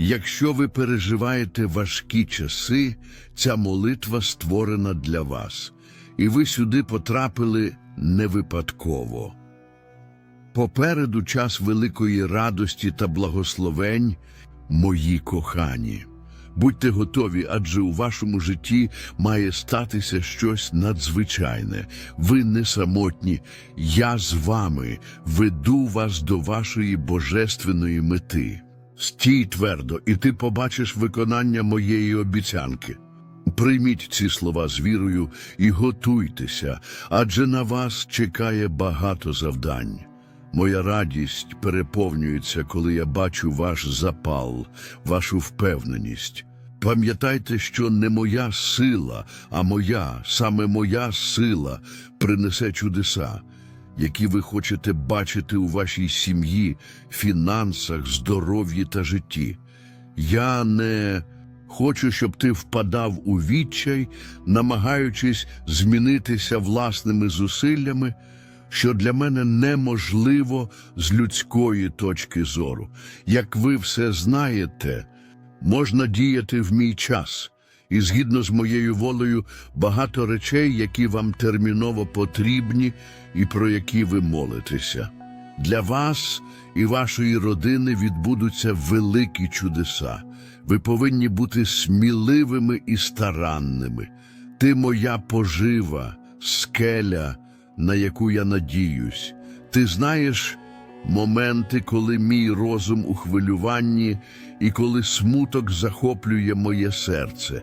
Якщо ви переживаєте важкі часи, ця молитва створена для вас, і ви сюди потрапили не випадково. Попереду час великої радості та благословень, мої кохані. Будьте готові, адже у вашому житті має статися щось надзвичайне. Ви не самотні. Я з вами веду вас до вашої божественної мети. Стій твердо, і ти побачиш виконання моєї обіцянки. Прийміть ці слова з вірою і готуйтеся, адже на вас чекає багато завдань. Моя радість переповнюється, коли я бачу ваш запал, вашу впевненість. Пам'ятайте, що не моя сила, а моя, саме моя сила принесе чудеса, які ви хочете бачити у вашій сім'ї, фінансах, здоров'ї та житті. Я не хочу, щоб ти впадав у відчай, намагаючись змінитися власними зусиллями, що для мене неможливо з людської точки зору. Як ви все знаєте, можна діяти в мій час, і згідно з моєю волею багато речей, які вам терміново потрібні і про які ви молитеся. Для вас і вашої родини відбудуться великі чудеса. Ви повинні бути сміливими і старанними. Ти моя пожива, скеля, на яку я надіюсь. Ти знаєш моменти, коли мій розум у хвилюванні і коли смуток захоплює моє серце.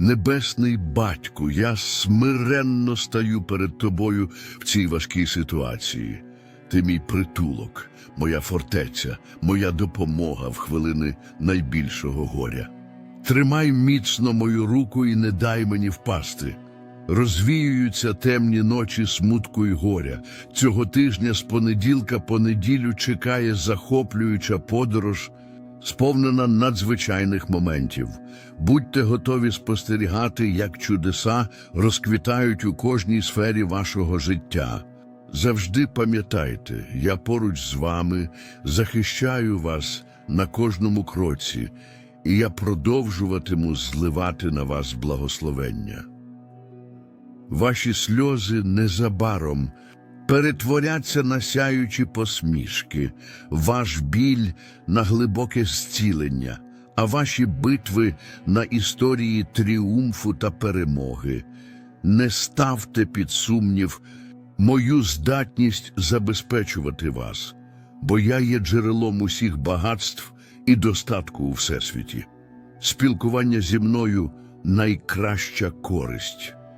Небесний батьку, я смиренно стаю перед тобою в цій важкій ситуації. Ти мій притулок, моя фортеця, моя допомога в хвилини найбільшого горя. Тримай міцно мою руку і не дай мені впасти. Розвіюються темні ночі смутку і горя. Цього тижня з понеділка по неділю чекає захоплююча подорож, сповнена надзвичайних моментів. Будьте готові спостерігати, як чудеса розквітають у кожній сфері вашого життя. Завжди пам'ятайте, я поруч з вами захищаю вас на кожному кроці, і я продовжуватиму зливати на вас благословення. Ваші сльози незабаром перетворяться на сяючі посмішки, ваш біль на глибоке зцілення, а ваші битви на історії тріумфу та перемоги. Не ставте під сумнів мою здатність забезпечувати вас, бо я є джерелом усіх багатств і достатку у всесвіті. Спілкування зі мною найкраща користь,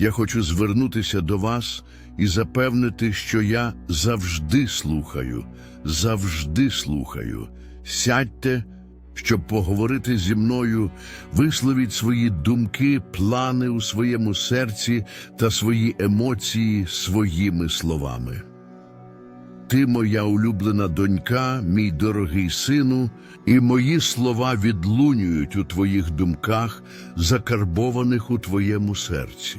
Я хочу звернутися до вас і запевнити, що я завжди слухаю, завжди слухаю. Сядьте, щоб поговорити зі мною, висловіть свої думки, плани у своєму серці та свої емоції своїми словами. Ти моя улюблена донька, мій дорогий сину, і мої слова відлунюють у твоїх думках, закарбованих у твоєму серці.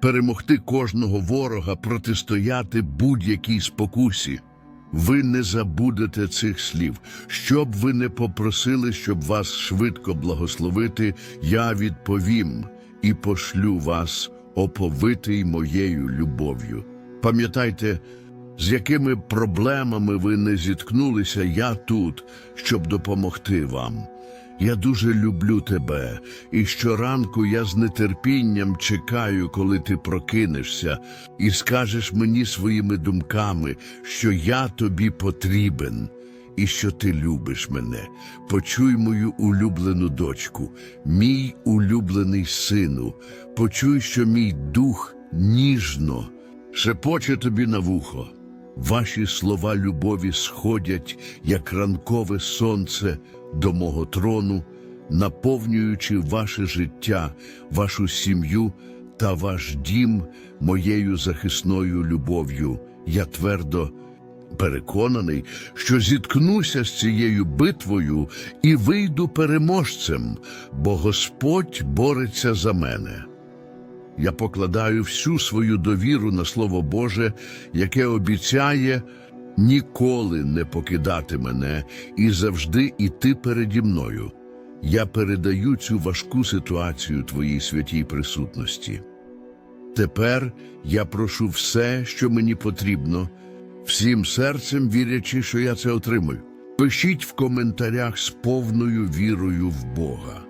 перемогти кожного ворога, протистояти будь-якій спокусі. Ви не забудете цих слів. Що б ви не попросили, щоб вас швидко благословити, я відповім і пошлю вас, оповитий моєю любов'ю. Пам'ятайте, з якими проблемами ви не зіткнулися, я тут, щоб допомогти вам. Я дуже люблю тебе, і щоранку я з нетерпінням чекаю, коли ти прокинешся, і скажеш мені своїми думками, що я тобі потрібен і що ти любиш мене. Почуй мою улюблену дочку, мій улюблений сину, почуй, що мій дух ніжно шепоче тобі на вухо. Ваші слова любові сходять, як ранкове сонце до мого трону, наповнюючи ваше життя, вашу сім'ю та ваш дім моєю захисною любов'ю. Я твердо переконаний, що зіткнуся з цією битвою і вийду переможцем, бо Господь бореться за мене. Я покладаю всю свою довіру на Слово Боже, яке обіцяє ніколи не покидати мене і завжди іти переді мною. Я передаю цю важку ситуацію Твоїй святій присутності. Тепер я прошу все, що мені потрібно, всім серцем вірячи, що я це отримаю. Пишіть в коментарях з повною вірою в Бога.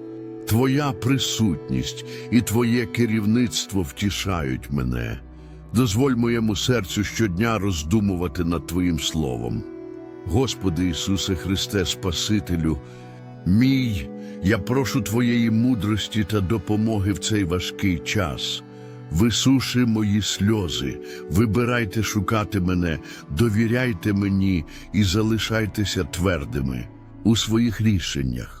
Твоя присутність і Твоє керівництво втішають мене. Дозволь моєму серцю щодня роздумувати над Твоїм словом. Господи Ісусе Христе, Спасителю, мій, я прошу Твоєї мудрості та допомоги в цей важкий час. Висуши мої сльози, вибирайте шукати мене, довіряйте мені і залишайтеся твердими у своїх рішеннях.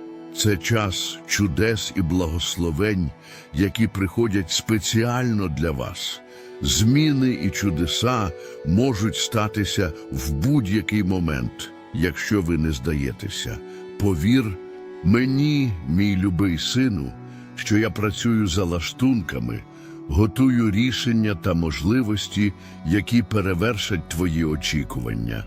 Це час чудес і благословень, які приходять спеціально для вас. Зміни і чудеса можуть статися в будь-який момент, якщо ви не здаєтеся. Повір мені, мій любий сину, що я працюю за лаштунками, готую рішення та можливості, які перевершать твої очікування.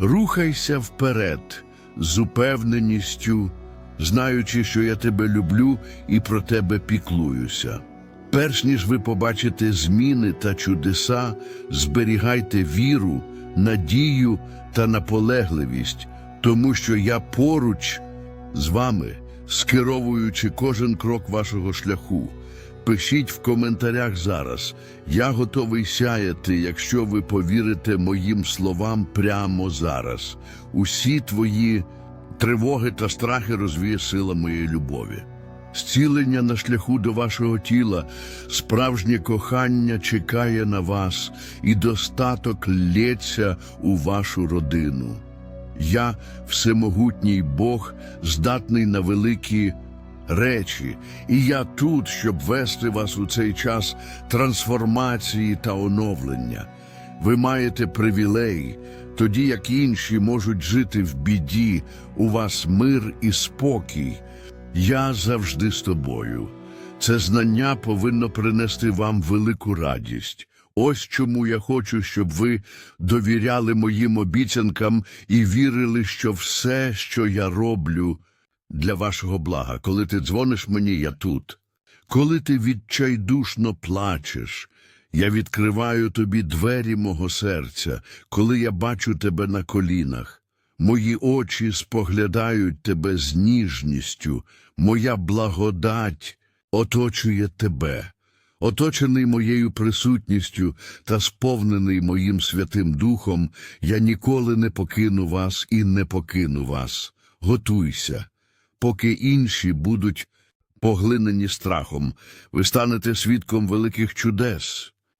Рухайся вперед з упевненістю, знаючи, що я тебе люблю і про тебе піклуюся. Перш ніж ви побачите зміни та чудеса, зберігайте віру, надію та наполегливість, тому що я поруч з вами, скеровуючи кожен крок вашого шляху. Пишіть в коментарях зараз. Я готовий сяяти, якщо ви повірите моїм словам прямо зараз. Усі твої тривоги та страхи розвіє сила моєї любові. Зцілення на шляху до вашого тіла, справжнє кохання чекає на вас, і достаток лється у вашу родину. Я, всемогутній Бог, здатний на великі речі, і я тут, щоб вести вас у цей час трансформації та оновлення. Ви маєте привілей, тоді як інші можуть жити в біді, у вас мир і спокій. Я завжди з тобою. Це знання повинно принести вам велику радість. Ось чому я хочу, щоб ви довіряли моїм обіцянкам і вірили, що все, що я роблю, для вашого блага. Коли ти дзвониш мені, я тут. Коли ти відчайдушно плачеш, я відкриваю тобі двері мого серця, коли я бачу тебе на колінах. Мої очі споглядають тебе з ніжністю, моя благодать оточує тебе. Оточений моєю присутністю та сповнений моїм Святим Духом, я ніколи не покину вас і не покину вас. Готуйся, поки інші будуть поглинені страхом, ви станете свідком великих чудес.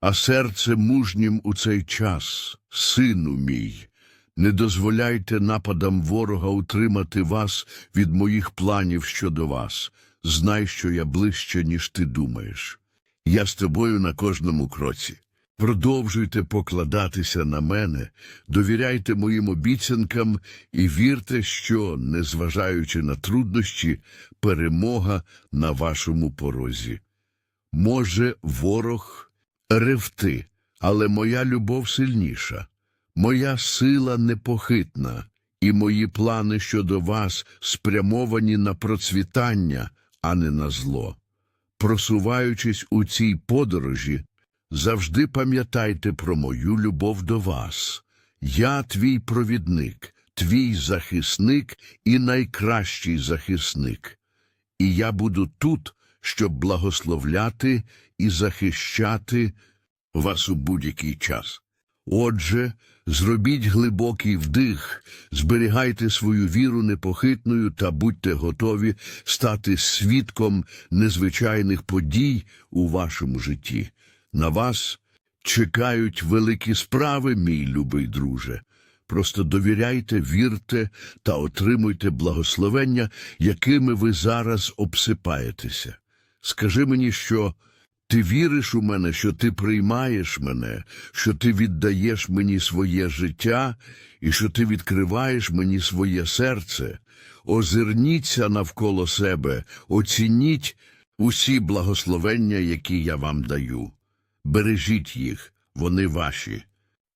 а серце мужнім у цей час, сину мій. Не дозволяйте нападам ворога утримати вас від моїх планів щодо вас. Знай, що я ближче, ніж ти думаєш. Я з тобою на кожному кроці. Продовжуйте покладатися на мене, довіряйте моїм обіцянкам і вірте, що, незважаючи на труднощі, перемога на вашому порозі. Може, ворог ревти, але моя любов сильніша, моя сила непохитна, і мої плани щодо вас спрямовані на процвітання, а не на зло. Просуваючись у цій подорожі, завжди пам'ятайте про мою любов до вас. Я твій провідник, твій захисник і найкращий захисник. І я буду тут, щоб благословляти і захищати вас у будь-який час. Отже, зробіть глибокий вдих, зберігайте свою віру непохитною та будьте готові стати свідком незвичайних подій у вашому житті. На вас чекають великі справи, мій любий друже. Просто довіряйте, вірте та отримуйте благословення, якими ви зараз обсипаєтеся. Скажи мені, що ти віриш у мене, що ти приймаєш мене, що ти віддаєш мені своє життя і що ти відкриваєш мені своє серце. Озирніться навколо себе, оцініть усі благословення, які я вам даю. Бережіть їх, вони ваші.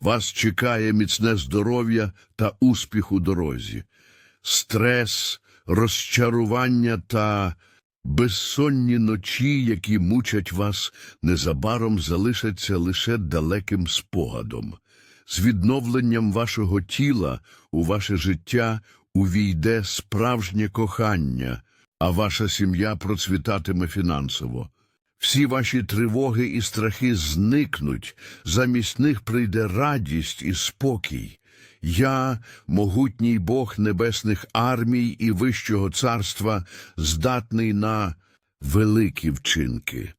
Вас чекає міцне здоров'я та успіх у дорозі. Стрес, розчарування та безсонні ночі, які мучать вас, незабаром залишаться лише далеким спогадом. З відновленням вашого тіла у ваше життя увійде справжнє кохання, а ваша сім'я процвітатиме фінансово. Всі ваші тривоги і страхи зникнуть, замість них прийде радість і спокій. Я, могутній Бог небесних армій і Вищого царства, здатний на великі вчинки.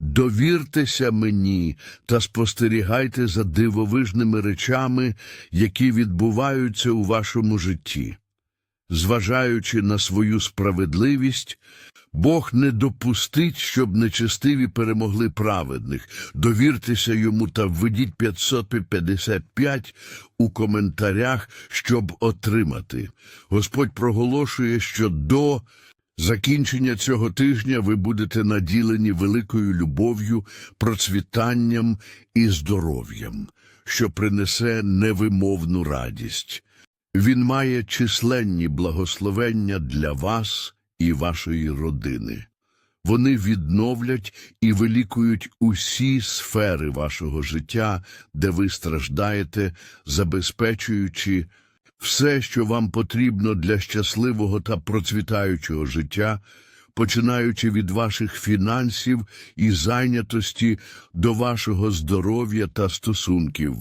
Довіртеся мені та спостерігайте за дивовижними речами, які відбуваються у вашому житті. Зважаючи на свою справедливість, Бог не допустить, щоб нечестиві перемогли праведних. Довіртеся йому та введіть 555 у коментарях, щоб отримати. Господь проголошує, що до закінчення цього тижня ви будете наділені великою любов'ю, процвітанням і здоров'ям, що принесе невимовну радість. Він має численні благословення для вас і вашої родини. Вони відновлять і вилікують усі сфери вашого життя, де ви страждаєте, забезпечуючи все, що вам потрібно для щасливого та процвітаючого життя, починаючи від ваших фінансів і зайнятості до вашого здоров'я та стосунків.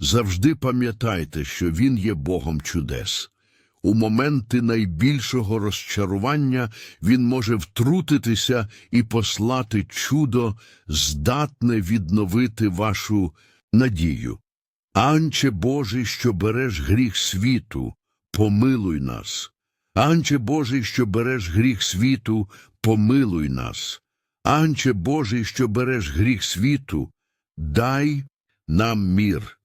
Завжди пам'ятайте, що Він є Богом чудес. У моменти найбільшого розчарування Він може втрутитися і послати чудо, здатне відновити вашу надію. Анче Божий, що береш гріх світу, помилуй нас. Анче Божий, що береш гріх світу, помилуй нас. Анче Божий, що береш гріх світу, дай нам мір.